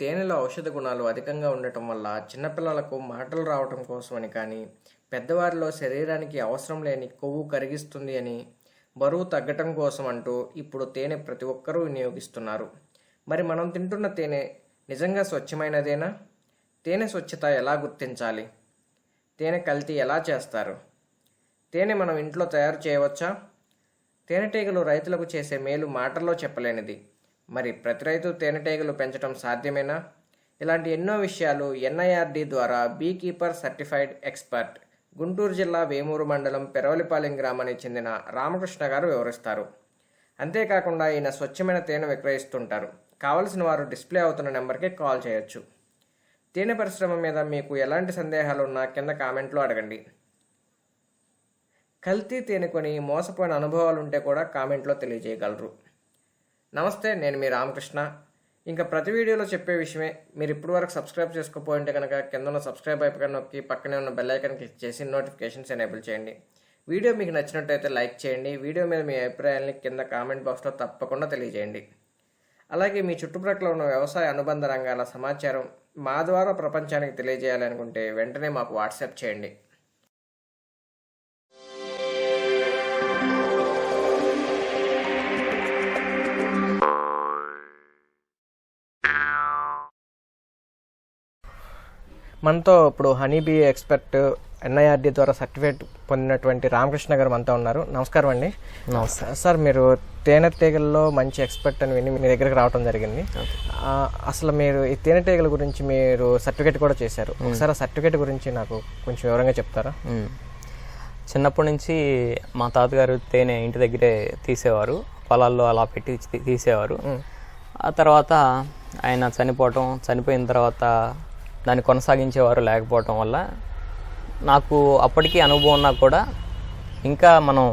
తేనెలో ఔషధ గుణాలు అధికంగా ఉండటం వల్ల చిన్నపిల్లలకు మాటలు రావటం కోసమని కానీ పెద్దవారిలో శరీరానికి అవసరం లేని కొవ్వు కరిగిస్తుంది అని బరువు తగ్గటం కోసం అంటూ ఇప్పుడు తేనె ప్రతి ఒక్కరూ వినియోగిస్తున్నారు. మరి మనం తింటున్న తేనె నిజంగా స్వచ్ఛమైనదేనా? తేనె స్వచ్ఛత ఎలా గుర్తించాలి? తేనె కల్తీ ఎలా చేస్తారు? తేనె మనం ఇంట్లో తయారు చేయవచ్చా? తేనెటీగలు రైతులకు చేసే మేలు మాటల్లో చెప్పలేనిది. మరి ప్రతి రైతు తేనెటీగలు పెంచడం సాధ్యమేనా? ఇలాంటి ఎన్నో విషయాలు ఎన్ఐఆర్డి ద్వారా bee keeper certified expert Guntur జిల్లా వేమూరు మండలం పెరవలిపాలెం గ్రామానికి చెందిన రామకృష్ణ గారు వివరిస్తారు. అంతేకాకుండా ఈయన స్వచ్ఛమైన తేనె విక్రయిస్తుంటారు. కావలసిన వారు డిస్ప్లే అవుతున్న నెంబర్కి కాల్ చేయొచ్చు. తేనె పరిశ్రమ మీద మీకు ఎలాంటి సందేహాలు ఉన్నా కింద కామెంట్లో అడగండి. కల్తీ తేనె కొని మోసపోయిన అనుభవాలు ఉంటే కూడా కామెంట్లో తెలియజేయగలరు. నమస్తే నేను మీ రామకృష్ణ. ఇంకా ప్రతి వీడియోలో చెప్పే విషయమే మీరు ఇప్పుడు వరకు సబ్స్క్రైబ్ చేసుకోపోయింటే కనుక కింద ఉన్న సబ్స్క్రైబ్ అయిపోయి నొక్కి పక్కనే ఉన్న బెల్ ఐకాన్ క్లిక్ చేసి నోటిఫికేషన్స్ ఎనేబుల్ చేయండి. వీడియో మీకు నచ్చినట్టయితే లైక్ చేయండి వీడియో మీద మీ అభిప్రాయాన్ని కింద కామెంట్ బాక్స్లో తప్పకుండా తెలియజేయండి. అలాగే మీ చుట్టుప్రక్కల ఉన్న వ్యవసాయ అనుబంధ రంగాల సమాచారం మా ద్వారా ప్రపంచానికి తెలియజేయాలనుకుంటే వెంటనే మాకు వాట్సాప్ చేయండి. మనతో ఇప్పుడు హనీ బీ ఎక్స్పర్ట్ ఎన్ఐఆర్డి ద్వారా సర్టిఫికేట్ పొందినటువంటి రామకృష్ణ గారు మనతో ఉన్నారు. నమస్కారం అండి. నమస్తే. సార్ మీరు తేనెటీగల్లో మంచి ఎక్స్పర్ట్ అని విని మీ దగ్గరికి రావడం జరిగింది. అసలు మీరు ఈ తేనెటీగల గురించి మీరు సర్టిఫికేట్ కూడా చేశారు. ఒకసారి ఆ సర్టిఫికేట్ గురించి నాకు కొంచెం వివరంగా చెప్తారా. చిన్నప్పటి నుంచి మా తాతగారు తేనె ఇంటి దగ్గరే తీసేవారు. పొలాల్లో అలా పెట్టి తీసేవారు. ఆ తర్వాత ఆయన చనిపోవటం చనిపోయిన తర్వాత దాన్ని కొనసాగించేవారు లేకపోవటం వల్ల నాకు అప్పటికీ అనుభవం ఉన్నా కూడా ఇంకా మనం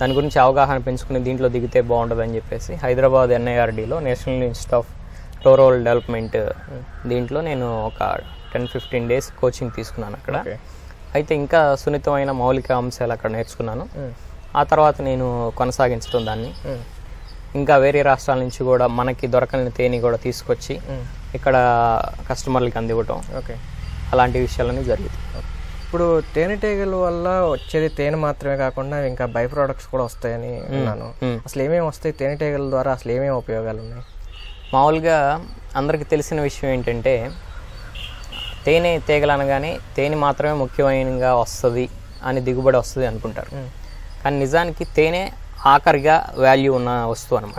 దాని గురించి అవగాహన పెంచుకుని దీంట్లో దిగితే బాగుంటుందని చెప్పేసి Hyderabad ఎన్ఐఆర్డీలో national institute of rural development దీంట్లో నేను ఒక టెన్ ఫిఫ్టీన్ డేస్ కోచింగ్ తీసుకున్నాను అక్కడ. అయితే ఇంకా సున్నితమైన మౌలిక అంశాలు అక్కడ నేర్చుకున్నాను. ఆ తర్వాత నేను కొనసాగించడం దాన్ని. ఇంకా వేరే రాష్ట్రాల నుంచి కూడా మనకి దొరకని తేనె కూడా తీసుకొచ్చి ఇక్కడ కస్టమర్లకి అందివ్వటం. ఓకే. అలాంటి విషయాలన్నీ జరిగింది ఇప్పుడు తేనెటీగల వల్ల వచ్చేది తేనె మాత్రమే కాకుండా ఇంకా బై ప్రోడక్ట్స్ కూడా వస్తాయని విన్నాను. అసలు ఏమేమి వస్తాయి తేనెటీగల ద్వారా? అసలు ఏమేమి ఉపయోగాలు ఉన్నాయి? మామూలుగా అందరికీ తెలిసిన విషయం ఏంటంటే తేనె తీగలు అనగానే తేనె మాత్రమే ముఖ్యమైనగా వస్తుంది అని దిగుబడి వస్తుంది అనుకుంటారు. కానీ నిజానికి తేనె ఆఖరిగా వాల్యూ ఉన్న వస్తువు అనమాట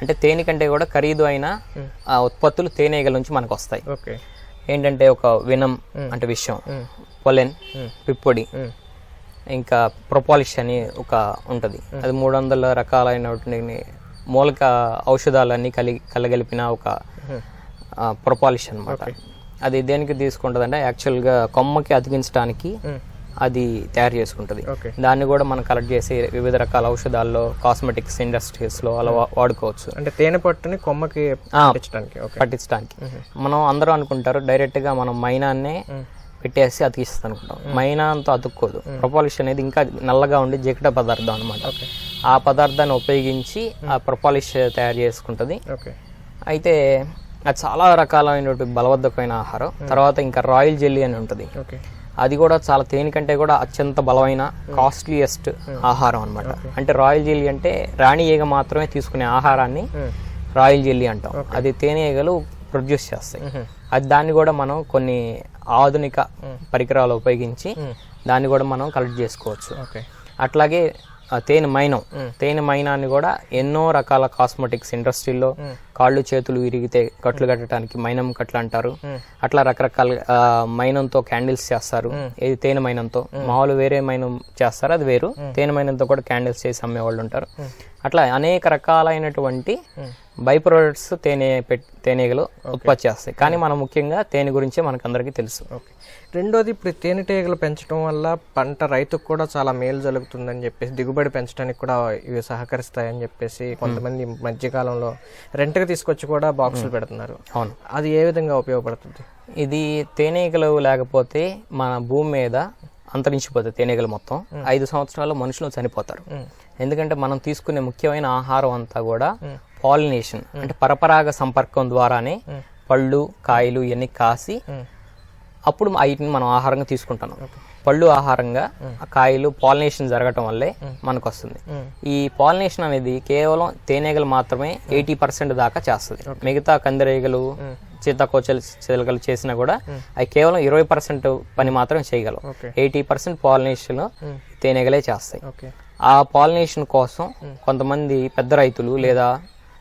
అంటే తేనె కంటే కూడా ఖరీదు అయిన ఆ ఉత్పత్తులు తేనెగల నుంచి మనకు వస్తాయి. ఏంటంటే ఒక వినం అంటే విషయం. పొలెన్ పిప్పొడి ఇంకా ప్రొపాలిష్ అని ఒక ఉంటుంది. అది మూడు వందల రకాలైనటువంటి మూలిక ఔషధాలన్నీ కలిగి కలగలిపిన ఒక ప్రొపాలిష్ అన్నమాట. అది దేనికి తీసుకుంటుంది అంటే యాక్చువల్గా కొమ్మకి అతికించడానికి అది తయారు చేసుకుంటుంది. దాన్ని కూడా మనం కలెక్ట్ చేసి వివిధ రకాల ఔషధాల్లో కాస్మెటిక్స్ ఇండస్ట్రీస్లో అలా వాడుకోవచ్చు. అంటే తేనె పట్టుని కొమ్మకి ఓకే. పట్టించడానికి. మనం అందరూ అనుకుంటారు డైరెక్ట్గా మనం మైనాన్నే పెట్టేసి అతికిస్తుంది అనుకుంటాం మైనా అంతా అతుక్కోదు. ప్రొపాలిష్ అనేది ఇంకా నల్లగా ఉండి జిగట పదార్థం అనమాట ఆ పదార్థాన్ని ఉపయోగించి ఆ ప్రొపాలిష్ తయారు చేసుకుంటుంది. అయితే అది చాలా రకాలైనటువంటి బలవర్ధకమైన ఆహారం. తర్వాత ఇంకా రాయల్ జెల్లీ అని ఉంటుంది. ఓకే. అది కూడా చాలా తేనె కంటే కూడా అత్యంత బలమైన కాస్ట్లీయెస్ట్ ఆహారం అన్నమాట. అంటే రాయల్ జెల్లీ అంటే రాణి ఈగ మాత్రమే తీసుకునే ఆహారాన్ని రాయల్ జెల్లీ అంటాం. అది తేనె ఈగలు ప్రొడ్యూస్ చేస్తాయి. అది దాన్ని కూడా మనం కొన్ని ఆధునిక పరికరాలు ఉపయోగించి దాన్ని కూడా మనం కలెక్ట్ చేసుకోవచ్చు. అట్లాగే తేనె మైనం. తేనె మైనాన్ని కూడా ఎన్నో రకాల కాస్మెటిక్స్ ఇండస్ట్రీలో కాళ్ళు చేతులు విరిగితే కట్లు కట్టడానికి మైనం కట్లు అంటారు. అట్లా రకరకాల మైనంతో క్యాండిల్స్ చేస్తారు. ఇది తేనె మైనంతో. మామూలు వేరే మైనం చేస్తారు అది వేరు. తేనె మైనంతో కూడా క్యాండిల్స్ చేసి అమ్మే వాళ్ళు ఉంటారు అట్లా అనేక రకాలైనటువంటి బై ప్రొడక్ట్స్ తేనె తేనెగలు ఉత్పత్తి చేస్తాయి. కానీ మనం ముఖ్యంగా తేనె గురించే మనకు అందరికీ తెలుసు రెండోది ఇప్పుడు తేనెటీగలు పెంచడం వల్ల పంట రైతుకు కూడా చాలా మేలు జరుగుతుందని చెప్పేసి దిగుబడి పెంచడానికి కూడా ఇవి సహకరిస్తాయని చెప్పేసి కొంతమంది మధ్యకాలంలో రెంట్కి తీసుకొచ్చి కూడా బాక్సులు పెడుతున్నారు. అవును. అది ఏ విధంగా ఉపయోగపడుతుంది? ఇది తేనీగలు లేకపోతే మన భూమి మీద అంతరించిపోతుంది తేనీగలు మొత్తం. ఐదు సంవత్సరాల్లో మనుషులు చనిపోతారు. ఎందుకంటే మనం తీసుకునే ముఖ్యమైన ఆహారం అంతా కూడా పాలినేషన్ అంటే పరపరాగ సంపర్కం ద్వారానే పళ్ళు కాయలు ఇవన్నీ కాసి అప్పుడు వీటిని మనం ఆహారంగా తీసుకుంటున్నాం పళ్ళు ఆహారంగా కాయలు పాలినేషన్ జరగటం వల్లే మనకు వస్తుంది ఈ పాలినేషన్ అనేది కేవలం తేనెగలు మాత్రమే ఎయిటీ పర్సెంట్ దాకా చేస్తుంది. మిగతా కందిరీగలు సీతాకోచలు చిలకలు చేసినా కూడా అవి కేవలం ఇరవై పర్సెంట్ పని మాత్రమే చేయగలవు. ఎయిటీ పర్సెంట్ పాలినేషన్ తేనెగలే చేస్తాయి. ఆ పాలినేషన్ కోసం కొంతమంది పెద్ద రైతులు లేదా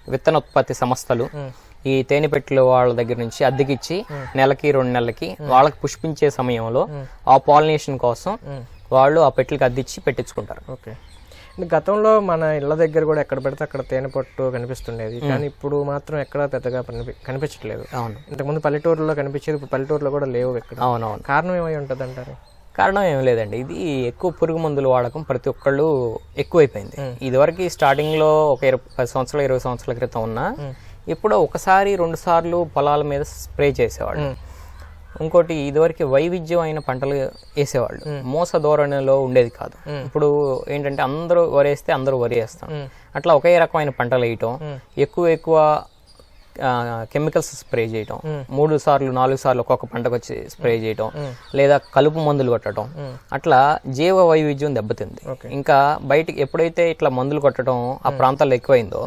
విత్తనోత్పత్తి సంస్థలు ఈ తేనె పెట్టెల వాళ్ళ దగ్గర నుంచి అద్దెకిచ్చి నెలకి రెండు నెలలకి వాళ్ళకి పుష్పించే సమయంలో ఆ పాలినేషన్ కోసం వాళ్ళు ఆ పెట్టెలకి అద్దిచ్చి పెట్టించుకుంటారు. ఓకే. గతంలో మన ఇళ్ళ దగ్గర కూడా ఎక్కడ పెడితే అక్కడ తేనె పట్టు కనిపిస్తుండేది కానీ ఇప్పుడు మాత్రం ఎక్కడ పెద్దగా కనిపి కనిపించట్లేదు. అవును. ఇంతకుముందు పల్లెటూరులో కనిపించేది ఇప్పుడు పల్లెటూరులో కూడా లేవు ఎక్కడ. అవునవును. కారణం ఏమై ఉంటుంది అంటారు కారణం ఏం లేదండి. ఇది ఎక్కువ పురుగు మందుల వాడకం ప్రతి ఒక్కళ్ళు ఎక్కువైపోయింది. ఇదివరకు స్టార్టింగ్లో ఒక ఇరవై పది సంవత్సరాలు ఇరవై సంవత్సరాల క్రితం ఉన్నా ఇప్పుడు ఒకసారి రెండు సార్లు పొలాల మీద స్ప్రే చేసేవాళ్ళు. ఇంకోటి ఇదివరకు వైవిధ్యమైన పంటలు వేసేవాళ్ళు. మోస ధోరణిలో ఉండేది కాదు. ఇప్పుడు ఏంటంటే అందరూ వరేస్తే అందరూ వరి వేస్తాం అట్లా ఒకే రకమైన పంటలు వేయటం. ఎక్కువ ఎక్కువ కెమికల్స్ స్ప్రే చేయటం. మూడు సార్లు నాలుగు సార్లు ఒక్కొక్క పంటకు వచ్చి స్ప్రే చేయటం. లేదా కలుపు మందులు కొట్టడం అట్లా జీవ వైవిధ్యం దెబ్బతింది. ఇంకా బయటికి ఎప్పుడైతే ఇట్లా మందులు కొట్టడం ఆ ప్రాంతాల్లో ఎక్కువైందో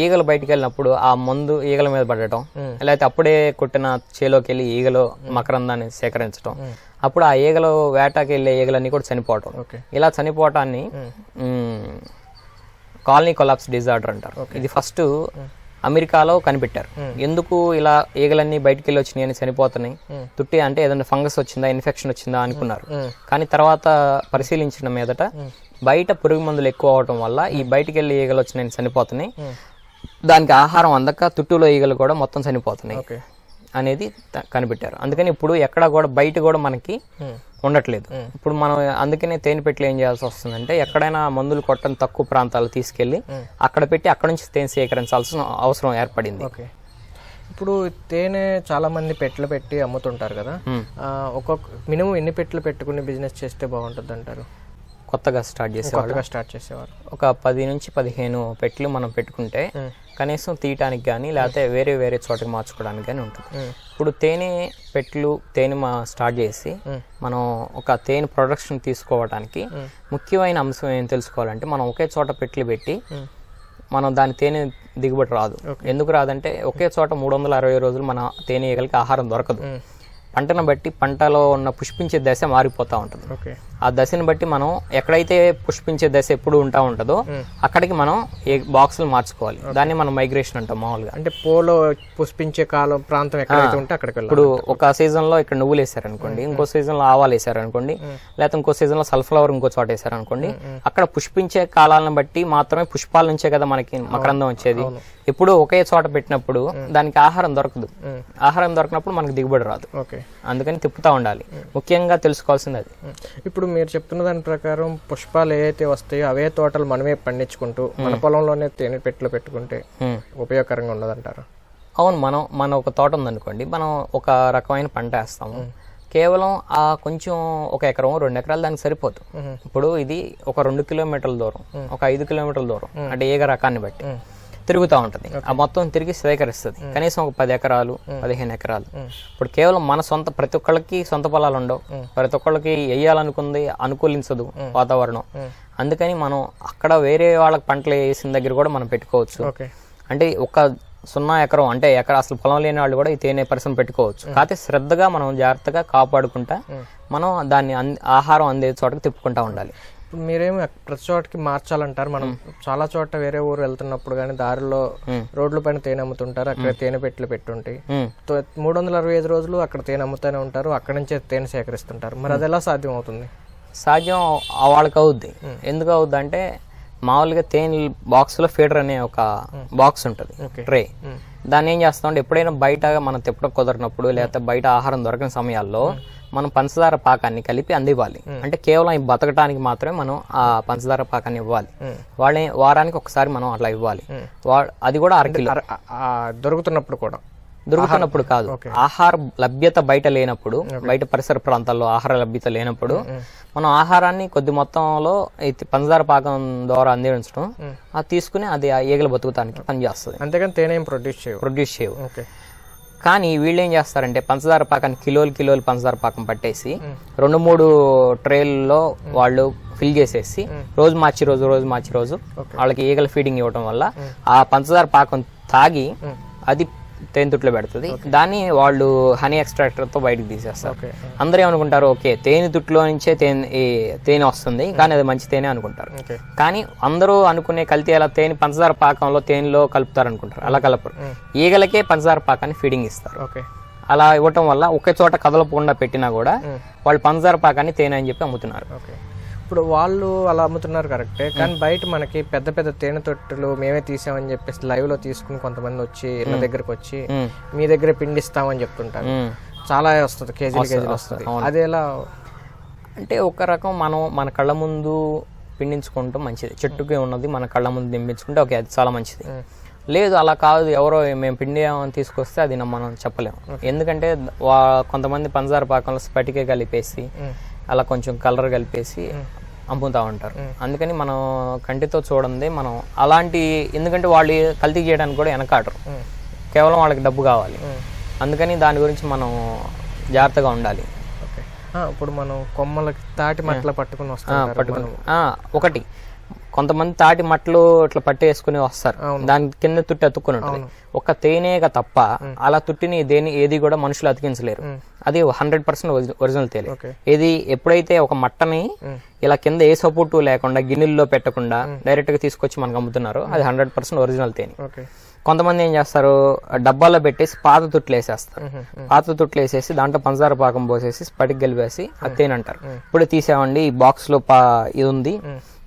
ఈగలు బయటికి వెళ్ళినప్పుడు ఆ మందు ఈగల మీద పడటం లేకపోతే అప్పుడే కొట్టిన చేలోకి వెళ్ళి ఈగలు మకరందాన్ని సేకరించడం అప్పుడు ఆ ఈగలు వేటకి వెళ్ళే ఈగలన్నీ కూడా చనిపోవటం. ఇలా చనిపోవటాన్ని కాలనీ కొలాప్స్ డిజార్డర్ అంటారు. ఇది ఫస్ట్ అమెరికాలో కనిపెట్టారు. ఎందుకు ఇలా ఈగలన్నీ బయటికి వెళ్ళి వచ్చినాయి అని చనిపోతున్నాయి? తుట్టి అంటే ఏదైనా ఫంగస్ వచ్చిందా ఇన్ఫెక్షన్ వచ్చిందా అనుకున్నారు. కానీ తర్వాత పరిశీలించిన మీదట బయట పురుగు మందులు ఎక్కువ అవటం వల్ల ఈ బయటికి వెళ్ళి ఈగలు వచ్చినాయని చనిపోతున్నాయి. దానికి ఆహారం అందక తుట్టులో ఈగలు కూడా మొత్తం చనిపోతున్నాయి అనేది కనిపెట్టారు. అందుకని ఇప్పుడు ఎక్కడ కూడా బయట కూడా మనకి ఉండట్లేదు. ఇప్పుడు మనం అందుకనే తేనె పెట్లు ఏం చేయాల్సి వస్తుందంటే ఎక్కడైనా మందులు కొట్టని తక్కువ ప్రాంతాలు తీసుకెళ్ళి అక్కడ పెట్టి అక్కడ నుంచి తేనె సేకరించాల్సిన అవసరం ఏర్పడింది. ఓకే. ఇప్పుడు తేనె చాలా మంది పెట్టెలు పెట్టి అమ్ముతుంటారు కదా. ఒక్కొక్క మినిమం ఎన్ని పెట్టెలు పెట్టుకుని బిజినెస్ చేస్తే బాగుంటుంది అంటారు కొత్తగా స్టార్ట్ చేసే కొత్తగా స్టార్ట్ చేసేవారు. ఒక పది నుంచి పదిహేను పెట్లు మనం పెట్టుకుంటే కనీసం తీయటానికి కానీ లేకపోతే వేరే వేరే చోటకి మార్చుకోవడానికి కానీ ఉంటుంది. ఇప్పుడు తేనె పెట్లు తేనె మా స్టార్ట్ చేసి మనం ఒక తేనె ప్రొడక్షన్ తీసుకోవడానికి ముఖ్యమైన అంశం ఏం తెలుసుకోవాలంటే మనం ఒకే చోట పెట్లు పెట్టి మనం దాని తేనె దిగుబడి రాదు. ఎందుకు రాదంటే ఒకే చోట మూడు వందల అరవై రోజులు మన తేనె ఈగలకి ఆహారం దొరకదు. పంటను బట్టి పంటలో ఉన్న పుష్పించే దశ మారిపోతూ ఉంటుంది. ఓకే. ఆ దశని బట్టి మనం ఎక్కడైతే పుష్పించే దశ ఎప్పుడు ఉంటా ఉంటుందో అక్కడికి మనం ఏ బాక్సులు మార్చుకోవాలి. దాన్ని మనం మైగ్రేషన్ అంటాం మామూలుగా. అంటే పోలో పుష్పించే కాలం ప్రాంతం ఎక్కడైతే ఉంటే అక్కడికి ఇప్పుడు ఒక సీజన్లో ఇక్కడ నువ్వులు వేసారనుకోండి ఇంకో సీజన్లో ఆవాలు వేసారనుకోండి లేకపోతే ఇంకో సీజన్లో సల్ఫ్లవర్ ఇంకో చోట వేసారనుకోండి అక్కడ పుష్పించే కాలాలను బట్టి మాత్రమే పుష్పాల నుంచే కదా మనకి మకరందం వచ్చేది. ఎప్పుడు ఒకే చోట పెట్టినప్పుడు దానికి ఆహారం దొరకదు. ఆహారం దొరకనప్పుడు మనకి దిగుబడి రాదు. ఓకే. అందుకని తిప్పుతా ఉండాలి. ముఖ్యంగా తెలుసుకోవాల్సింది అది. ఇప్పుడు మీరు చెప్తున్న దాని ప్రకారం పుష్పాలు ఏవైతే వస్తాయో అవే తోటలు మనమే పండించుకుంటూ మన పొలంలోనే తేనె పెట్టెలు పెట్టుకుంటే. ఉపయోగకరంగా ఉండదంటారు అవును మనం మన ఒక తోట ఉందనుకోండి మనం ఒక రకమైన పంట వేస్తాము. కేవలం ఆ కొంచెం ఒక ఎకరం రెండు ఎకరాలు దానికి సరిపోదు. ఇప్పుడు ఇది ఒక రెండు కిలోమీటర్ల దూరం ఒక ఐదు కిలోమీటర్ల దూరం అంటే ఏగ రకాన్ని బట్టి. తిరుగుతూ ఉంటుంది. ఆ మొత్తం తిరిగి స్వీకరిస్తుంది. కనీసం ఒక పది ఎకరాలు పదిహేను ఎకరాలు. ఇప్పుడు కేవలం మన సొంత ప్రతి ఒక్కళ్ళకి సొంత పొలాలు ఉండవు. ప్రతి ఒక్కళ్ళకి వేయాలనుకుంది అనుకూలించదు వాతావరణం. అందుకని మనం అక్కడ వేరే వాళ్ళకి పంటలు వేసిన దగ్గర కూడా మనం పెట్టుకోవచ్చు. అంటే ఒక సున్నా ఎకరం అంటే ఎకర అసలు పొలం లేని వాళ్ళు కూడా ఈ తేనె పరిశ్రమ పెట్టుకోవచ్చు. కాకపోతే శ్రద్ధగా మనం జాగ్రత్తగా కాపాడుకుంటా మనం దాన్ని అంద- ఆహారం అందే చోటకి తిప్పుకుంటా ఉండాలి. ఇప్పుడు మీరేమో ప్రతి చోటకి మార్చాలంటారు? మనం చాలా చోట వేరే ఊరు వెళ్తున్నప్పుడు కానీ దారిలో రోడ్ల పైన తేనె అమ్ముతుంటారు అక్కడ తేనె పెట్టుంటాయి. ఉమ్. తో- మూడు వందల అరవై ఐదు రోజులు అక్కడ తేనె అమ్ముతూనే ఉంటారు అక్కడ నుంచే తేనె సేకరిస్తుంటారు. మరి అది ఎలా సాధ్యం అవుతుంది సాధ్యం వాళ్ళకి అవుద్ది. ఎందుకు అవుద్ది అంటే మామూలుగా తేనె బాక్స్లో ఫీడర్ అనే ఒక బాక్స్ ఉంటుంది ట్రే. దాన్ని ఏం చేస్తామంటే ఎప్పుడైనా బయట మనం తిప్పడం కుదరినప్పుడు లేకపోతే బయట ఆహారం దొరకని సమయాల్లో మనం పంచదార పాకాన్ని కలిపి అందివ్వాలి. అంటే కేవలం ఈ బతకడానికి మాత్రమే మనం ఆ పంచదార పాకాన్ని ఇవ్వాలి. వాళ్ళే వారానికి ఒకసారి మనం అట్లా ఇవ్వాలి. అది కూడా అర- దొరుకుతున్నప్పుడు కూడా. దొరుకుతున్నప్పుడు కాదు. ఆహార లభ్యత బయట లేనప్పుడు బయట పరిసర ప్రాంతాల్లో ఆహార లభ్యత లేనప్పుడు మనం ఆహారాన్ని కొద్ది మొత్తంలో ఈ పంచదార పాకం ద్వారా అందించడం అది తీసుకుని అది ఆ ఈగల బతుకుతానికి పనిచేస్తుంది అంతేగాని తేనె ప్రొడ్యూస్ చేయవు. ప్రొడ్యూస్ చేయవు. కానీ వీళ్ళు ఏం చేస్తారంటే పంచదార పాకాన్ని కిలోలు కిలోలు పంచదార పాకం పట్టేసి రెండు మూడు ట్రేల్లో వాళ్ళు ఫిల్ చేసేసి రోజు మార్చి రోజు రోజు మార్చి రోజు వాళ్ళకి ఈగల ఫీడింగ్ ఇవ్వడం వల్ల ఆ పంచదార పాకం తాగి అది తేనెతుట్లో పెడుతుంది. దాన్ని వాళ్ళు హనీ ఎక్స్ట్రాక్టర్తో బయటకు తీసేస్తారు. అందరూ ఏమనుకుంటారు ఓకే తేనె తుట్లో నుంచే తేనె తేనె వస్తుంది కానీ అది మంచి తేనె అనుకుంటారు. కానీ అందరూ అనుకునే కల్తీ అలా తేనె పంచదార పాకంలో తేనెలో కలుపుతారు అనుకుంటారు అలా కలపరు. ఈగలకే పంచదార పాకాన్ని ఫీడింగ్ ఇస్తారు. ఓకే. అలా ఇవ్వటం వల్ల ఒకే చోట కదలకుండా పెట్టినా కూడా వాళ్ళు పంచదార పాకాన్ని తేనె అని చెప్పి అమ్ముతున్నారు. ఓకే. ఇప్పుడు వాళ్ళు అలా అమ్ముతున్నారు కరెక్టే. కానీ బయట మనకి పెద్ద పెద్ద తేనె తొట్టులు మేమే తీసామని చెప్పేసి లైవ్లో తీసుకుని కొంతమంది వచ్చి ఇళ్ళ దగ్గరకు వచ్చి. మీ దగ్గర పిండిస్తామని చెప్తుంటారు. చాలా వస్తుంది కేజీలు కేజీలు వస్తుంది. అది ఎలా? అంటే ఒక రకం మనం మన కళ్ళ ముందు పిండించుకుంటాం మంచిది. చెట్టుకి ఉన్నది మన కళ్ళ ముందు దింపించుకుంటే ఓకే అది చాలా మంచిది. లేదు అలా కాదు. ఎవరో మేము పిండి అని తీసుకొస్తే అది మనం చెప్పలేము. ఎందుకంటే కొంతమంది పంచదార పాకంలో స్పటికే కలిపేసి అలా కొంచెం కలర్ కలిపేసి అమ్ముతా ఉంటారు. అందుకని మనం కంటితో చూడండి మనం అలాంటి ఎందుకంటే వాళ్ళు కల్తీ చేయడానికి కూడా వెనకాడరు. కేవలం వాళ్ళకి డబ్బు కావాలి. అందుకని దాని గురించి మనం జాగ్రత్తగా ఉండాలి. ఇప్పుడు మనం కొమ్మలకి తాటి మట్ల పట్టుకుని వస్తాం పట్టుకుని. ఒకటి. కొంతమంది తాటి మట్టలు ఇట్లా పట్టేసుకుని వస్తారు. దాని కింద తుట్టి అతుక్కుని ఉంటుంది. ఒక తేనేగా తప్ప అలా తుట్టిని దేని ఏది కూడా మనుషులు అతికించలేరు. అది హండ్రెడ్ పర్సెంట్ ఒరిజినల్ తేలి ఇది ఎప్పుడైతే ఒక మట్టని ఇలా కింద ఏ సపోర్టు లేకుండా గిన్నెల్లో పెట్టకుండా డైరెక్ట్గా తీసుకొచ్చి మనకు అమ్ముతున్నారో అది హండ్రెడ్ పర్సెంట్ ఒరిజినల్ తేనె. కొంతమంది ఏం చేస్తారు? డబ్బాలో పెట్టేసి పాత తుట్లు వేసేస్తారు. పాత తుట్లు వేసేసి దాంట్లో పంచదార పాకం పోసేసి స్పటికి తేనె అంటారు ఇప్పుడు తీసామండి ఈ బాక్స్లో పా ఇది ఉంది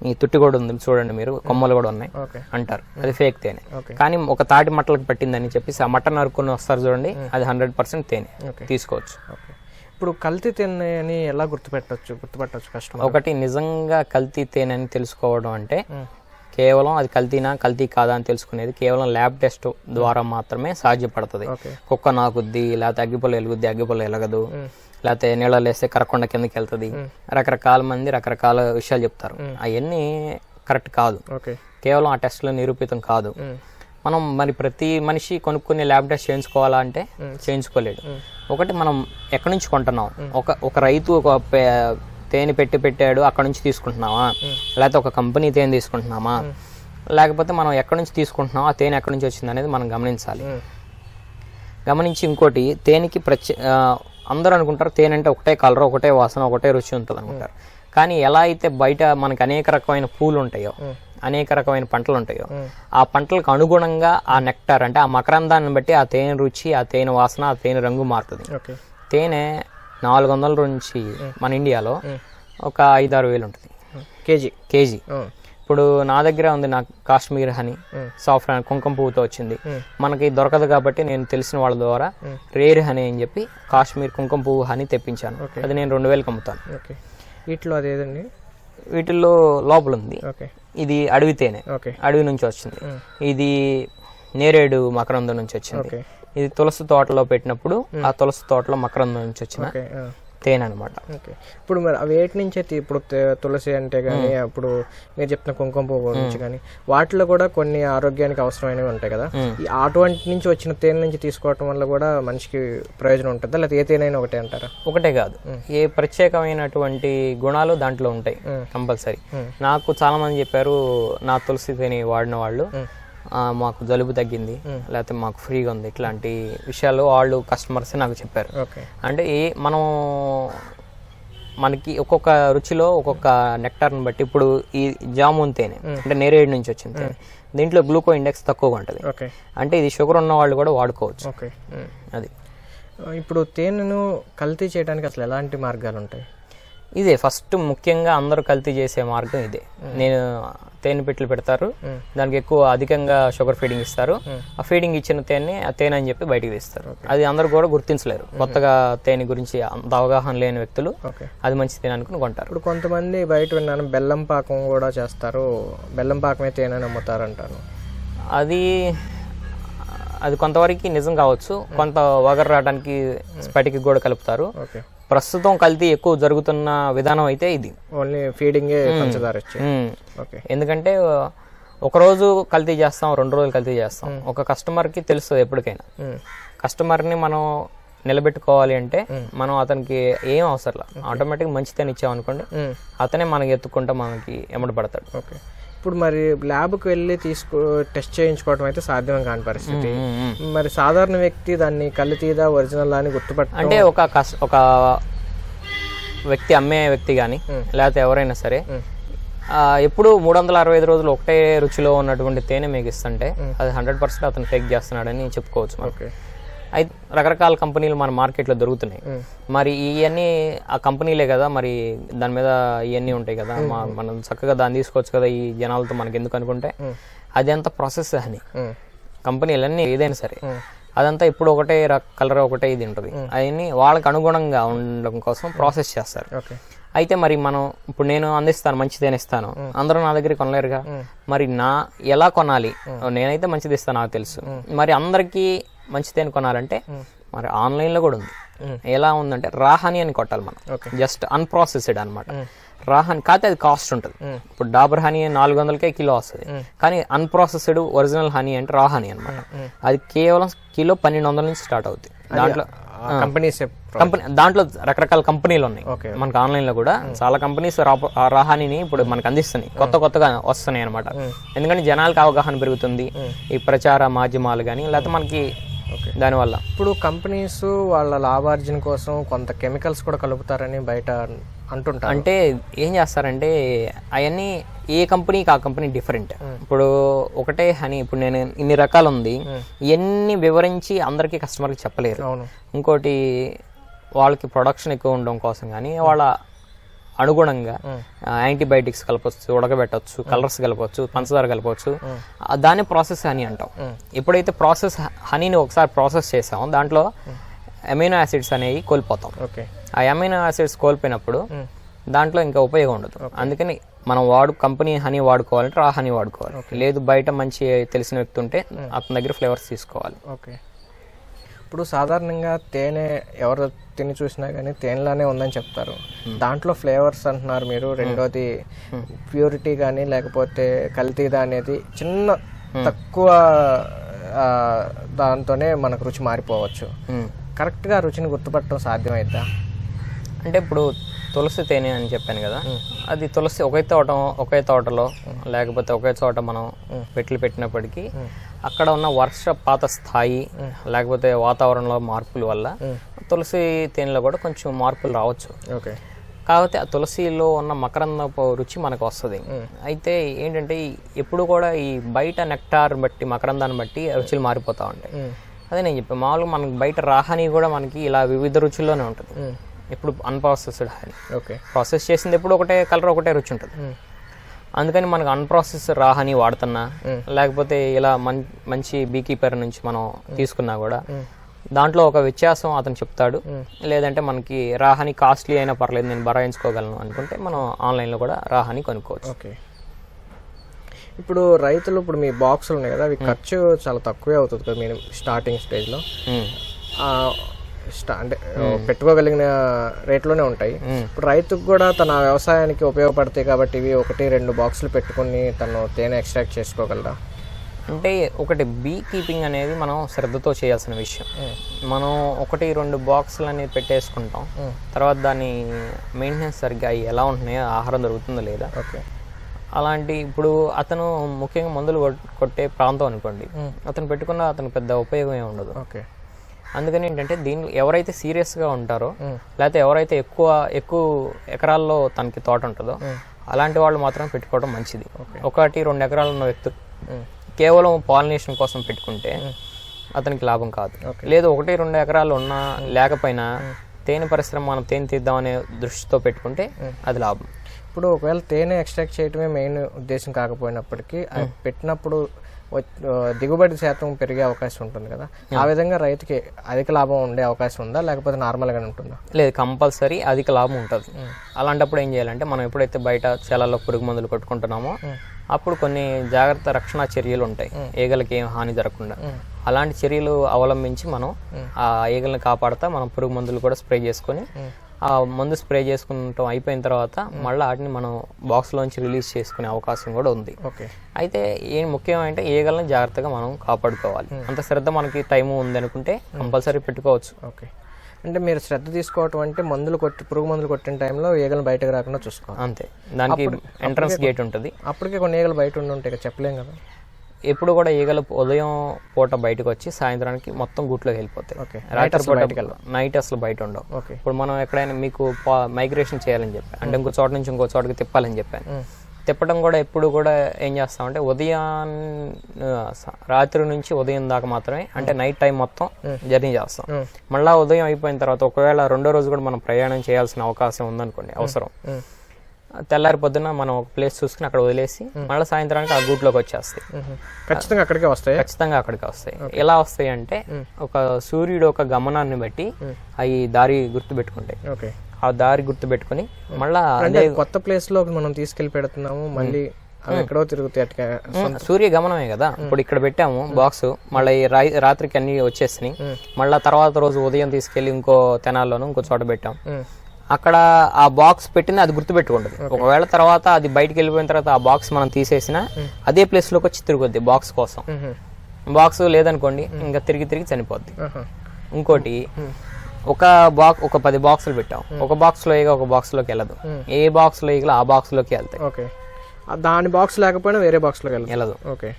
ఈ తుట్టి కూడా ఉంది చూడండి మీరు కొమ్మలు కూడా ఉన్నాయి అంటారు. అది ఫేక్ తేనె. కానీ ఒక తాటి మట్టలకు పట్టిందని చెప్పేసి ఆ మట్ట నరుకుని వస్తారు చూడండి అది హండ్రెడ్ పర్సెంట్ తేనె. తీసుకోవచ్చు. ఇప్పుడు కల్తీ తేనె అని ఎలా గుర్తుపెట్టవచ్చు గుర్తుపట్టవచ్చు కష్టం ఒకటి నిజంగా కల్తీ తేనె అని తెలుసుకోవడం అంటే కేవలం అది కల్తీనా కల్తీ కాదా అని తెలుసుకునేది కేవలం ల్యాబ్ టెస్ట్ ద్వారా మాత్రమే సాధ్యపడుతుంది. కుక్క నాకుద్ది లేకపోతే అగ్గిపొల ఎలుగుద్ది అగ్గిపొల ఎలగదు లేకపోతే నీళ్ళలో వేస్తే కరకొండ కిందకి వెళ్తుంది. రకరకాల మంది రకరకాల విషయాలు చెప్తారు. అవన్నీ కరెక్ట్ కాదు. కేవలం ఆ టెస్ట్లో నిరూపితం కాదు. మనం మరి ప్రతి మనిషి కొనుక్కునే ల్యాబ్ టెస్ట్ చేయించుకోవాలా అంటే చేయించుకోలేడు. ఒకటి మనం ఎక్కడి నుంచి కొంటున్నాం? ఒక ఒక రైతు ఒక తేనె పెట్టి పెట్టాడు అక్కడ నుంచి తీసుకుంటున్నామా లేకపోతే ఒక కంపెనీ తేనె తీసుకుంటున్నామా? లేకపోతే మనం ఎక్కడి నుంచి తీసుకుంటున్నాం ఆ తేనె ఎక్కడి నుంచి వచ్చింది అనేది మనం గమనించాలి. గమనించి ఇంకోటి తేనెకి ప్రత్యే అందరూ అనుకుంటారు తేనె అంటే ఒకటే కలర్ ఒకటే వాసన ఒకటే రుచి ఉంటుంది అనుకుంటారు. కానీ ఎలా అయితే బయట మనకి అనేక రకమైన పూలు ఉంటాయో అనేక రకమైన పంటలు ఉంటాయో ఆ పంటలకు అనుగుణంగా ఆ నెక్టార్ అంటే ఆ మకరందాన్ని బట్టి ఆ తేనె రుచి ఆ తేనె వాసన ఆ తేనె రంగు మారుతుంది. తేనె నాలుగు వందల నుంచి మన ఇండియాలో ఒక ఐదారు వేలు ఉంటుంది కేజీ? కేజీ. ఇప్పుడు నా దగ్గర ఉంది నాకు కాశ్మీర్ హనీ సాఫ్రాన్ కుంకుమ పువ్వుతో వచ్చింది. మనకి దొరకదు కాబట్టి నేను తెలిసిన వాళ్ళ ద్వారా రేర్ హనీ అని చెప్పి కాశ్మీర్ కుంకుమ పువ్వు హనీ తెప్పించాను. అది నేను రెండు వేలకు అమ్ముతాను ఓకే. వీటిలో అదేదండి వీటిల్లో లోపల ఉంది ఇది అడవి తేనె అడవి నుంచి వచ్చింది. ఇది నేరేడు మకరందం నుంచి వచ్చింది. ఇది తులసి తోటలో పెట్టినప్పుడు ఆ తులసి తోటలో మకరందం నుంచి వచ్చిన. తేనె అనమాట ఓకే. ఇప్పుడు మరి అవి వేటి నుంచే తీ- ఇప్పుడు తులసి అంటే కానీ అప్పుడు మీరు చెప్పిన కుంకుమ పువ్వు నుంచి కానీ వాటిలో కూడా కొన్ని ఆరోగ్యానికి అవసరమైనవి ఉంటాయి కదా. ఈ అటువంటి నుంచి వచ్చిన తేనె నుంచి తీసుకోవటం వల్ల కూడా మనిషికి ప్రయోజనం ఉంటుందా? లేకపోతే ఏ తేనైనా ఒకటే అంటారా? ఒకటే కాదు. ఏ ప్రత్యేకమైనటువంటి గుణాలు దాంట్లో ఉంటాయి కంపల్సరీ. నాకు చాలా మంది చెప్పారు నా తులసి తేనె వాడిన వాళ్ళు మాకు జలుబు తగ్గింది. లేకపోతే మాకు ఫ్రీగా ఉంది. ఇట్లాంటి విషయాలు వాళ్ళు కస్టమర్స్ నాకు చెప్పారు. అంటే ఏ మనం మనకి ఒక్కొక్క రుచిలో ఒక్కొక్క నెక్టార్ని బట్టి ఇప్పుడు ఈ జామున్ తేనె అంటే నేరేడు నుంచి వచ్చింది తేనె. దీంట్లో గ్లూకో ఇండెక్స్ తక్కువగా ఉంటుంది. అంటే ఇది షుగర్ ఉన్న వాళ్ళు కూడా వాడుకోవచ్చు. అది. ఇప్పుడు తేనెను కల్తీ చేయడానికి అసలు ఎలాంటి మార్గాలు ఉంటాయి? ఇదే ఫస్ట్ ముఖ్యంగా అందరూ కల్తీ చేసే మార్గం ఇదే. నేను తేనె పెట్లు పెడతారు. దానికి ఎక్కువ అధికంగా షుగర్ ఫీడింగ్ ఇస్తారు. ఆ ఫీడింగ్ ఇచ్చిన తేనె ఆ తేనె అని చెప్పి బయటికి తీస్తారు. అది అందరూ కూడా గుర్తించలేరు. కొత్తగా తేనె గురించి అంత అవగాహన లేని వ్యక్తులు అది మంచి తేనె అనుకుని కొంటారు. ఇప్పుడు కొంతమంది బయట విన్నాను బెల్లం పాకం కూడా చేస్తారు. బెల్లం పాకమే తేనెని అమ్ముతారు అంటారు అది అది కొంతవరకు నిజం కావచ్చు. కొంత వగర్ రావడానికి స్పటికి కూడా కలుపుతారు. ఓకే. ప్రస్తుతం కల్తీ ఎక్కువ జరుగుతున్న విధానం అయితే ఇది. ఓన్లీ ఫీడింగే పంచదార. ఓకే. ఎందుకంటే ఒక రోజు కల్తీ చేస్తాం రెండు రోజులు కల్తీ చేస్తాం. ఒక కస్టమర్కి తెలుస్తుంది ఎప్పటికైనా. కస్టమర్ని మనం నిలబెట్టుకోవాలి అంటే మనం అతనికి ఏం అవసరం ఆటోమేటిక్ మంచి తేనె ఇచ్చామనుకోండి ఉమ్, అతనే మనకి ఎత్తుకుంటా మనకి ఎమ్మడి పడతాడు. ఓకే. ఇప్పుడు మరి ల్యాబ్కి వెళ్ళి తీసుకో టెస్ట్ చేయించుకోవడం అయితే సాధ్యం కాని పరిస్థితి. మరి సాధారణ వ్యక్తి దాన్ని కళ్ళు తీదా ఒరిజినల్ అని గుర్తుపట్ట అంటే ఒక ఒక వ్యక్తి అమ్మే వ్యక్తి కానీ లేకపోతే ఎవరైనా సరే ఎప్పుడు మూడు వందల అరవై ఐదు రోజులు ఒకటే రుచిలో ఉన్నటువంటి తేనె మీకు ఇస్తుంటే అది హండ్రెడ్ పర్సెంట్ అతను ఫేక్ చేస్తున్నాడని చెప్పుకోవచ్చు ఓకే. అయితే రకరకాల కంపెనీలు మన మార్కెట్లో దొరుకుతున్నాయి. మరి ఇవన్నీ ఆ కంపెనీలే కదా మరి దాని మీద ఇవన్నీ ఉంటాయి కదా. మనం చక్కగా దాన్ని తీసుకోవచ్చు కదా ఈ జనాలతో మనకి ఎందుకు అనుకుంటే అది అంత ప్రాసెస్ అని. కంపెనీలన్నీ ఏదైనా సరే. అదంతా ఇప్పుడు ఒకటే కలర్ ఒకటే ఇది ఉంటుంది. అవన్నీ వాళ్ళకి అనుగుణంగా ఉండడం కోసం ప్రాసెస్ చేస్తారు. అయితే మరి మనం ఇప్పుడు నేను అందిస్తాను మంచిదేని ఇస్తాను అందరూ నా దగ్గర కొనలేరుగా. మరి నా ఎలా కొనాలి? నేనైతే మంచిది ఇస్తాను నాకు తెలుసు. మరి అందరికీ మంచిదేని కొనాలంటే మరి ఆన్లైన్లో కూడా ఉంది. ఎలా ఉందంటే రాహని అని కొట్టాలి మనం. జస్ట్ అన్ప్రాసెస్డ్ అనమాట రాహని కాకపోతే అది కాస్ట్ ఉంటుంది. ఇప్పుడు డాబర్ హనీ నాలుగు వందలకే కిలో వస్తుంది. కానీ అన్ప్రాసెస్డ్ ఒరిజినల్ హనీ అంటే రా హనీ అనమాట అది కేవలం కిలో పన్నెండు వందల నుంచి స్టార్ట్ అవుతుంది దాంట్లో కంపెనీస్ కంపెనీ దాంట్లో రకరకాల కంపెనీలు ఉన్నాయి. మనకు ఆన్లైన్లో కూడా చాలా కంపెనీస్ రాహానిని ఇప్పుడు మనకు అందిస్తున్నాయి. కొత్త కొత్తగా వస్తున్నాయి అనమాట ఎందుకంటే జనాలకు అవగాహన పెరుగుతుంది. ఈ ప్రచార మాధ్యమాలు కానీ లేకపోతే మనకి దానివల్ల. ఇప్పుడు కంపెనీస్ వాళ్ళ లాభార్జన కోసం కొంత కెమికల్స్ కూడా కలుపుతారని బయట అంటుంటారు. అంటే ఏం చేస్తారంటే అవన్నీ ఏ కంపెనీకి ఆ కంపెనీ డిఫరెంట్. ఇప్పుడు ఒకటే హనీ ఇప్పుడు నేను ఇన్ని రకాలు ఉంది ఇవన్నీ వివరించి అందరికీ కస్టమర్కి చెప్పలేరు. ఇంకోటి వాళ్ళకి ప్రొడక్షన్ ఎక్కువ ఉండడం కోసం కానీ వాళ్ళ అనుగుణంగా యాంటీబయాటిక్స్ కలపచ్చు ఉడకబెట్టచ్చు కలర్స్ కలపచ్చు పంచదార కలపచ్చు. ఆ దాన్ని ప్రాసెస్ హనీ అంటాం. ఎప్పుడైతే ప్రాసెస్ హనీని ఒకసారి ప్రాసెస్ చేసామో దాంట్లో అమైనో యాసిడ్స్ అనేవి కోల్పోతాం. ఓకే. ఆ అమైనో యాసిడ్స్ కోల్పోయినప్పుడు దాంట్లో ఇంకా ఉపయోగం ఉండదు. అందుకని మనం వాడు కంపెనీ హనీ వాడుకోవాలంటే ఆ హనీ వాడుకోవాలి. లేదు బయట మంచి తెలిసిన వ్యక్తి ఉంటే అతని దగ్గర ఫ్లేవర్స్ తీసుకోవాలి. ఓకే. ఇప్పుడు సాధారణంగా తేనె ఎవరు తిని చూసినా కానీ తేనెలానే ఉందని చెప్తారు. దాంట్లో ఫ్లేవర్స్ అంటున్నారు మీరు రెండోది ప్యూరిటీ కానీ లేకపోతే కల్తీదా అనేది చిన్న తక్కువ దాంతోనే మనకు రుచి మారిపోవచ్చు. కరెక్ట్గా రుచిని గుర్తుపట్టడం సాధ్యమైద్దా? అంటే ఇప్పుడు తులసి తేనె అని చెప్పాను కదా అది తులసి ఒకే తోట ఒకే తోటలో లేకపోతే ఒకే చోట మనం పెట్లు పెట్టినప్పటికీ అక్కడ ఉన్న వర్షపాత స్థాయి లేకపోతే వాతావరణంలో మార్పుల వల్ల తులసి తేనెలో కూడా కొంచెం మార్పులు రావచ్చు. ఓకే. కాకపోతే ఆ తులసిలో ఉన్న మకరందపు రుచి మనకు వస్తుంది. అయితే ఏంటంటే ఎప్పుడు కూడా ఈ బయట నెక్టార్ బట్టి మకరందాన్ని బట్టి రుచులు మారిపోతూ ఉంటాయి. అదే నేను చెప్పాను మామూలుగా మనకి బయట రాహని కూడా మనకి ఇలా వివిధ రుచుల్లోనే ఉంటుంది. ఇప్పుడు అన్ప్రాసెస్డ్ హనీ. ఓకే. ప్రాసెస్ చేసింది ఎప్పుడు ఒకటే కలర్ ఒకటే రుచి ఉంటుంది. అందుకని మనకు అన్ప్రాసెస్ రాహని వాడుతున్నా. లేకపోతే ఇలా మంచి బీ కీపర్ నుంచి మనం తీసుకున్నా కూడా దాంట్లో ఒక వ్యత్యాసం అతను చెప్తాడు. లేదంటే మనకి రాహని కాస్ట్లీ అయినా పర్లేదు నేను బరాయించుకోగలను అనుకుంటే మనం ఆన్లైన్లో కూడా రాహని కొనుక్కోవచ్చు. ఓకే. ఇప్పుడు రైతులు ఇప్పుడు మీ బాక్సులు ఉన్నాయి కదా అవి ఖర్చు చాలా తక్కువే అవుతుంది కదా మీరు స్టార్టింగ్ స్టేజ్లో అంటే పెట్టుకోగలిగిన రేట్లోనే ఉంటాయి. ఇప్పుడు రైతుకు కూడా తన వ్యవసాయానికి ఉపయోగపడతాయి కాబట్టి ఇవి ఒకటి రెండు బాక్సులు పెట్టుకొని తను తేనె ఎక్స్ట్రాక్ట్ చేసుకోగలరా? అంటే ఒకటి బీ కీపింగ్ అనేది మనం శ్రద్ధతో చేయాల్సిన విషయం. మనం ఒకటి రెండు బాక్సులు అనేది పెట్టేసుకుంటాం. తర్వాత దాన్ని మెయింటెనెన్స్ సరిగ్గా అవి ఎలా ఉంటున్నాయో ఆహారం దొరుకుతుందో లేదా? ఓకే. అలాంటి ఇప్పుడు అతను ముఖ్యంగా మందులు కొట్- కొట్టే ప్రాంతం అనుకోండి. అతను పెట్టుకున్న అతను పెద్ద ఉపయోగం ఏమి ఉండదు. ఓకే. అందుకని ఏంటంటే దీన్ని ఎవరైతే సీరియస్గా ఉంటారో లేకపోతే ఎవరైతే ఎక్కువ ఎక్కువ ఎకరాల్లో తనకి తోట ఉంటుందో అలాంటి వాళ్ళు మాత్రం పెట్టుకోవడం మంచిది. ఒకటి రెండు ఎకరాలు ఉన్న వ్యక్తులు కేవలం పాలినేషన్ కోసం పెట్టుకుంటే అతనికి లాభం కాదు. లేదు ఒకటి రెండు ఎకరాలు ఉన్నా లేకపోయినా తేనె పరిశ్రమ మనం తేనె తీద్దామనే దృష్టితో పెట్టుకుంటే అది లాభం. ఇప్పుడు ఒకవేళ తేనె ఎక్స్ట్రాక్ట్ చేయడమే మెయిన్ ఉద్దేశం కాకపోయినప్పటికీ పెట్టినప్పుడు దిగుబడి శాతం పెరిగే అవకాశం ఉంటుంది కదా. ఆ విధంగా రైతుకి అధిక లాభం ఉండే అవకాశం ఉందా? లేకపోతే నార్మల్గానే ఉంటుందా? లేదు కంపల్సరీ అధిక లాభం ఉంటుంది. అలాంటప్పుడు ఏం చేయాలంటే మనం ఎప్పుడైతే బయట చేలల్లో పురుగు మందులు కొట్టుకుంటున్నామో అప్పుడు కొన్ని జాగ్రత్త రక్షణ చర్యలు ఉంటాయి. ఈగలకి ఏం హాని జరగకుండా. అలాంటి చర్యలు అవలంబించి మనం ఆ ఈగలను కాపాడుతా మనం పురుగు మందులు కూడా స్ప్రే చేసుకొని ఆ మందు స్ప్రే చేసుకుంటాం అయిపోయిన తర్వాత మళ్ళీ వాటిని మనం బాక్స్లోంచి రిలీజ్ చేసుకునే అవకాశం కూడా ఉంది. ఓకే. అయితే ఏం ముఖ్యం అంటే ఈగలను జాగ్రత్తగా మనం కాపాడుకోవాలి. అంత శ్రద్ధ మనకి టైం ఉంది అనుకుంటే కంపల్సరీ పెట్టుకోవచ్చు. ఓకే. అంటే మీరు శ్రద్ధ తీసుకోవటం అంటే మందులు కొట్టి పురుగు మందులు కొట్టిన టైంలో ఈగలు బయటకు రాకుండా చూసుకోవాలి. అంతే. దానికి ఎంట్రన్స్ గేట్ ఉంటుంది. అప్పటికే కొన్ని ఈగలు బయట ఉండి ఉంటాయి కదా, చెప్పలేం కదా. ఎప్పుడు కూడా ఈగలు ఉదయం పూట బయటకు వచ్చి సాయంత్రానికి మొత్తం గూట్లోకి వెళ్ళిపోతాయి. రాత్రి నైట్ అసలు బయట ఉండవు. ఇప్పుడు మనం ఎక్కడైనా మీకు మైగ్రేషన్ చేయాలని చెప్పాను. అంటే ఇంకో చోట నుంచి ఇంకో చోటకి తిప్పాలని చెప్పాను. తిప్పడం కూడా ఎప్పుడు కూడా ఏం చేస్తామంటే ఉదయం రాత్రి నుంచి ఉదయం దాకా మాత్రమే అంటే నైట్ టైం మొత్తం జర్నీ చేస్తాం. మళ్ళా ఉదయం అయిపోయిన తర్వాత ఒకవేళ రెండో రోజు కూడా మనం ప్రయాణం చేయాల్సిన అవకాశం ఉందనుకోండి అవసరం. తెల్లారి పొద్దున మనం ఒక ప్లేస్ చూసుకుని అక్కడ వదిలేసి మళ్ళీ సాయంత్రానికి ఆ గూట్లోకి వచ్చేస్తాయి. ఖచ్చితంగా అక్కడికే వస్తాయి? ఖచ్చితంగా అక్కడికి వస్తాయి. ఎలా వస్తాయి అంటే ఒక సూర్యుడు ఒక గమనాన్ని బట్టి అవి దారి గుర్తు పెట్టుకుంటాయి. ఆ దారి గుర్తు పెట్టుకుని మళ్ళా కొత్త ప్లేస్లో మనం తీసుకెళ్ళి పెడుతున్నాము మళ్ళీ ఎక్కడో తిరుగుతాయి సూర్య గమనమే కదా. ఇప్పుడు ఇక్కడ పెట్టాము బాక్స్ మళ్ళీ రాత్రికి అన్ని వచ్చేసినాయి. మళ్ళా తర్వాత రోజు ఉదయం తీసుకెళ్ళి ఇంకో తెనాల్లోనూ ఇంకో చోట పెట్టాం. అక్కడ ఆ బాక్స్ పెట్టింది అది గుర్తు పెట్టుకుంటుంది ఒకవేళ తర్వాత అది బయటికి వెళ్ళిపోయిన తర్వాత ఆ బాక్స్ మనం తీసేసినా అదే ప్లేస్లోకి వచ్చి తిరుగుద్ది బాక్స్ కోసం. బాక్స్ లేదనుకోండి ఇంకా తిరిగి తిరిగి చనిపోద్ది. ఇంకోటి ఒక బాక్స్ ఒక పది బాక్సులు పెట్టాం. ఒక బాక్స్లో ఈగ ఒక బాక్స్లోకి వెళ్ళదు. ఏ బాక్స్లో ఈగలు ఆ బాక్స్లోకి వెళ్తాయి. దాని బాక్స్ లేకపోయినా వేరే బాక్స్లోకి వెళ్ళదు. ఓకే.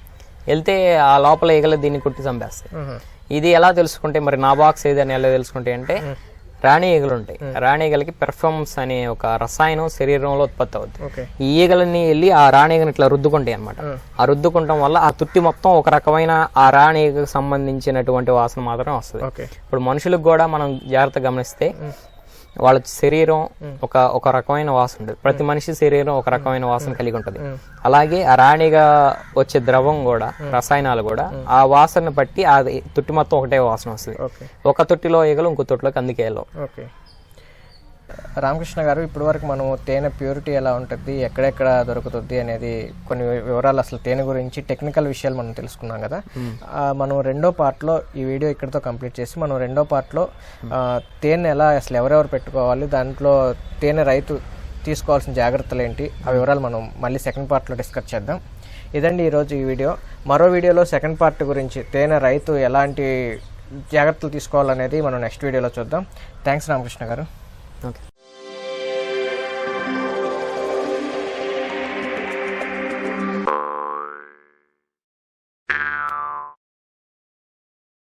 వెళ్తే ఆ లోపల ఈగలు దీన్ని కుట్టి చంపేస్తాయి. ఇది ఎలా తెలుసుకుంటే మరి నా బాక్స్ ఏదని ఎలా తెలుసుకుంటే అంటే రాణి ఈగలు ఉంటాయి రాణి ఈగలకి పెర్ఫార్మెన్స్ అనే ఒక రసాయనం శరీరంలో ఉత్పత్తి అవుతుంది ఈ ఈగలన్నీ వెళ్ళి ఆ రాణి ఈగని ఇట్లా రుద్దుకుంటాయి అనమాట ఆ రుద్దుకుంటాం వల్ల ఆ తుట్టి మొత్తం ఒక రకమైన ఆ రాణి ఈగకు సంబంధించినటువంటి వాసన మాత్రమే వస్తుంది. ఇప్పుడు మనుషులకు కూడా మనం జాగ్రత్త గమనిస్తే వాళ్ళ శరీరం ఒక ఒక రకమైన వాసన ఉంటుంది. ప్రతి మనిషి శరీరం ఒక రకమైన వాసన కలిగి ఉంటుంది. అలాగే ఆ రాణిగా వచ్చే ద్రవం కూడా రసాయనాలు కూడా ఆ వాసన బట్టి ఆ తుట్టి మొత్తం ఒకటే వాసన వస్తుంది. ఒక తొట్టిలో ఈగలు ఇంకో తొట్టిలోకి అందుకే వెళ్ళవు రామకృష్ణ గారు ఇప్పటి వరకు మనం తేనె ప్యూరిటీ ఎలా ఉంటుంది ఎక్కడెక్కడ దొరుకుతుంది అనేది కొన్ని వివరాలు అసలు తేనె గురించి టెక్నికల్ విషయాలు మనం తెలుసుకున్నాం కదా. మనం రెండో పార్ట్లో ఈ వీడియో ఇక్కడితో కంప్లీట్ చేసి మనం రెండో పార్ట్లో తేనె ఎలా అసలు ఎవరెవరు పెట్టుకోవాలి దాంట్లో తేనె రైతు తీసుకోవాల్సిన జాగ్రత్తలు ఏంటి ఆ వివరాలు మనం మళ్ళీ సెకండ్ పార్ట్లో డిస్కస్ చేద్దాం. ఇదండి ఈరోజు ఈ వీడియో. మరో వీడియోలో సెకండ్ పార్ట్ గురించి తేనె రైతు ఎలాంటి జాగ్రత్తలు తీసుకోవాలనేది మనం నెక్స్ట్ వీడియోలో చూద్దాం. థ్యాంక్స్ రామకృష్ణ గారు. ఓకే